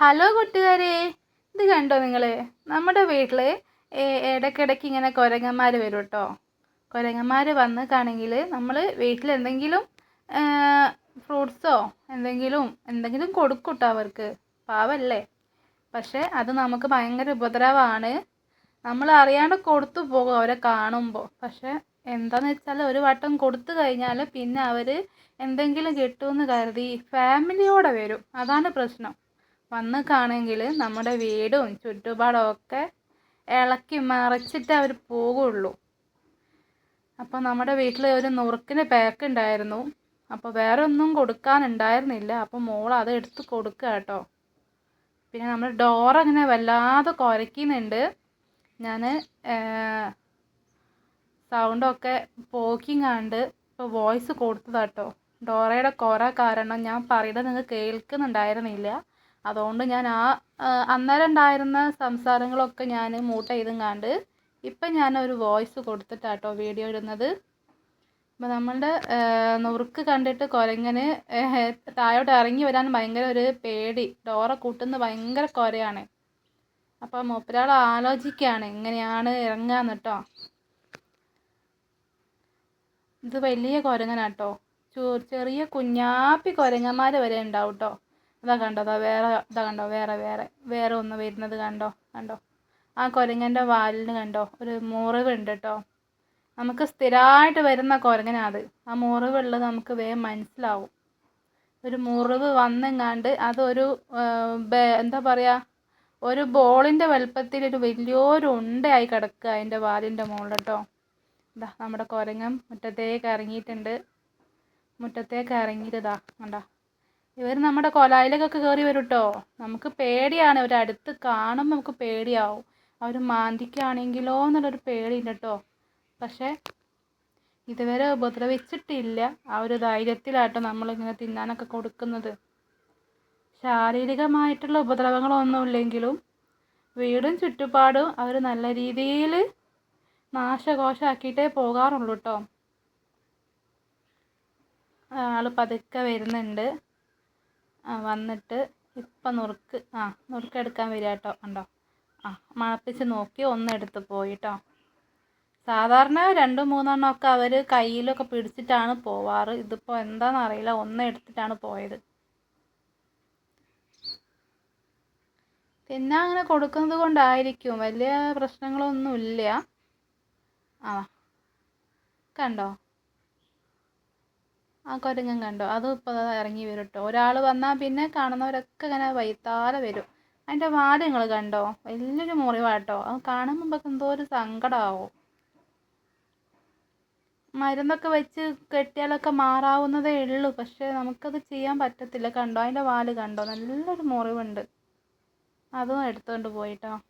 Hello കൂട്ടുകാരെ. ഇത് കണ്ടോ നിങ്ങൾ നമ്മുടെ വീട്ടിൽ ഇടയ്ക്കിടയ്ക്ക് ഇങ്ങനെ കുരങ്ങന്മാർ വരും കേട്ടോ കുരങ്ങന്മാർ വന്ന് കാണെങ്കിൽ നമ്മൾ വീട്ടിൽ എന്തെങ്കിലും ഫ്രൂട്ട്സോ എന്തെങ്കിലും എന്തെങ്കിലും കൊടുക്കും കേട്ടോ അവർക്ക്. പാവല്ലേ? പക്ഷേ അത് നമുക്ക് ഭയങ്കര ഉപദ്രവമാണ് നമ്മൾ അറിയാണ്ട് കൊടുത്തു പോകും അവരെ കാണുമ്പോൾ പക്ഷേ എന്താണെന്ന് വെച്ചാൽ ഒരു വട്ടം കൊടുത്തു കഴിഞ്ഞാൽ പിന്നെ അവർ എന്തെങ്കിലും കിട്ടുമെന്ന് കരുതി ഫാമിലിയോടെ വരും. അതാണ് പ്രശ്നം. വന്ന് കാണെങ്കിൽ നമ്മുടെ വീടും ചുറ്റുപാടും ഒക്കെ ഇളക്കി മറിച്ചിട്ട് അവർ പോകുള്ളൂ അപ്പോൾ നമ്മുടെ വീട്ടിൽ ഒരു നുറുക്കിന് പാക്ക് ഉണ്ടായിരുന്നു. അപ്പോൾ വേറെ ഒന്നും കൊടുക്കാനുണ്ടായിരുന്നില്ല. അപ്പോൾ മോൾ അത് എടുത്ത് കൊടുക്കുക കേട്ടോ പിന്നെ നമ്മൾ ഡോർ അങ്ങനെ വല്ലാതെ കുരയ്ക്കുന്നുണ്ട്. ഞാൻ സൗണ്ടൊക്കെ പോക്കിങ്ങാണ്ട് ഇപ്പോൾ വോയിസ് കൊടുത്തതാട്ടോ ഡോറയുടെ കുര കാരണം ഞാൻ പറയുന്നത് നിങ്ങൾ കേൾക്കുന്നുണ്ടായിരുന്നില്ല. അതുകൊണ്ട് ഞാൻ ആ അന്നേരം ഉണ്ടായിരുന്ന സംസാരങ്ങളൊക്കെ ഞാൻ മ്യൂട്ട് ചെയ്തും കണ്ട് ഇപ്പം ഞാനൊരു വോയിസ് കൊടുത്തിട്ടാട്ടോ വീഡിയോ ഇടുന്നത്. അപ്പോൾ നമ്മളുടെ നുറുക്ക് കണ്ടിട്ട് കുരങ്ങന് താഴോട്ട് ഇറങ്ങി വരാൻ ഭയങ്കര ഒരു പേടി. ഡോറ കൂട്ടുന്ന ഭയങ്കര കുരയാണ്. അപ്പോൾ മൂപ്പരാൾ ആലോചിക്കുകയാണ് എങ്ങനെയാണ് ഇറങ്ങാന്ന് കേട്ടോ ഇത് വലിയ കുരങ്ങനാട്ടോ. ചെറിയ കുഞ്ഞാപ്പി കുരങ്ങന്മാർ വരെ ഉണ്ടാവും കേട്ടോ അതാ കണ്ടോ അതാ വേറെ ഇതാ കണ്ടോ വേറെ വേറെ വേറെ ഒന്ന് വരുന്നത് കണ്ടോ കണ്ടോ? ആ കുരങ്ങന്റെ വാലിന് കണ്ടോ ഒരു മുറിവുണ്ട് കേട്ടോ നമുക്ക് സ്ഥിരമായിട്ട് വരുന്ന കുരങ്ങനാത്. ആ മുറിവുള്ളത് നമുക്ക് വേഗം മനസ്സിലാവും. ഒരു മുറിവ് വന്നെങ്ങാണ്ട് അതൊരു എന്താ പറയുക ഒരു ബോളിന്റെ വലുപ്പത്തിൽ ഒരു വലിയൊരു ഉണ്ടയായി കിടക്കുക അതിന്റെ വാലിന്റെ മുകളിൽ കേട്ടോ ഇതാ നമ്മുടെ കുരങ്ങൻ മുറ്റത്തേക്ക് ഇറങ്ങിയിട്ടുണ്ട്. മുറ്റത്തേക്ക് ഇറങ്ങിയിട്ട് ഇതാ കണ്ടോ ഇവർ നമ്മുടെ കൊലായിലേക്കൊക്കെ കയറി വരും കേട്ടോ നമുക്ക് പേടിയാണ്. ഇവർ അടുത്ത് കാണുമ്പോൾ നമുക്ക് പേടിയാവും. അവർ മാന്തിക്കാണെങ്കിലോ എന്നുള്ളൊരു പേടിയുണ്ട് കേട്ടോ. പക്ഷേ ഇതുവരെ ഉപദ്രവിച്ചിട്ടില്ല. ആ ഒരു ധൈര്യത്തിലാട്ടോ നമ്മളിങ്ങനെ തിന്നാനൊക്കെ കൊടുക്കുന്നത്. ശാരീരികമായിട്ടുള്ള ഉപദ്രവങ്ങളൊന്നുമില്ലെങ്കിലും വീടും ചുറ്റുപാടും അവർ നല്ല രീതിയിൽ നാശകോശമാക്കിയിട്ടേ പോകാറുള്ളൂ കേട്ടോ. ആൾ പതുക്കെ വരുന്നുണ്ട്. വന്നിട്ട് ഇപ്പം നുറുക്ക് ആ നുറുക്ക് എടുക്കാൻ വരിക കേട്ടോ ഉണ്ടോ ആ മണപ്പിച്ച് നോക്കി ഒന്ന് എടുത്ത് പോയി കേട്ടോ സാധാരണ രണ്ടും മൂന്നെണ്ണം ഒക്കെ അവർ കയ്യിലൊക്കെ പിടിച്ചിട്ടാണ് പോവാറ്. ഇതിപ്പോൾ എന്താണെന്ന് അറിയില്ല. ഒന്ന് എടുത്തിട്ടാണ് പോയത്. പിന്നെ അങ്ങനെ കൊടുക്കുന്നത് കൊണ്ടായിരിക്കും. വലിയ പ്രശ്നങ്ങളൊന്നുമില്ല. ആ കണ്ടോ? ആ കുരങ്ങൻ കണ്ടോ. അതും ഇപ്പോൾ ഇറങ്ങി വരും കേട്ടോ ഒരാൾ വന്നാൽ പിന്നെ കാണുന്നവരൊക്കെ ഇങ്ങനെ വൈത്താലെ വരും. അതിന്റെ വാൽ നിങ്ങൾ കണ്ടോ? വലിയൊരു മുറിവാട്ടോ. അത് കാണുമ്പോൾ എന്തോ ഒരു സങ്കടമാവും മരുന്നൊക്കെ വെച്ച് കെട്ടിയാലൊക്കെ മാറാവുന്നതേ ഉള്ളൂ. പക്ഷേ നമുക്കത് ചെയ്യാൻ പറ്റത്തില്ല. കണ്ടോ? അതിന്റെ വാൽ കണ്ടോ? നല്ലൊരു മുറിവുണ്ട്. അതും എടുത്തുകൊണ്ട് പോയിട്ടോ.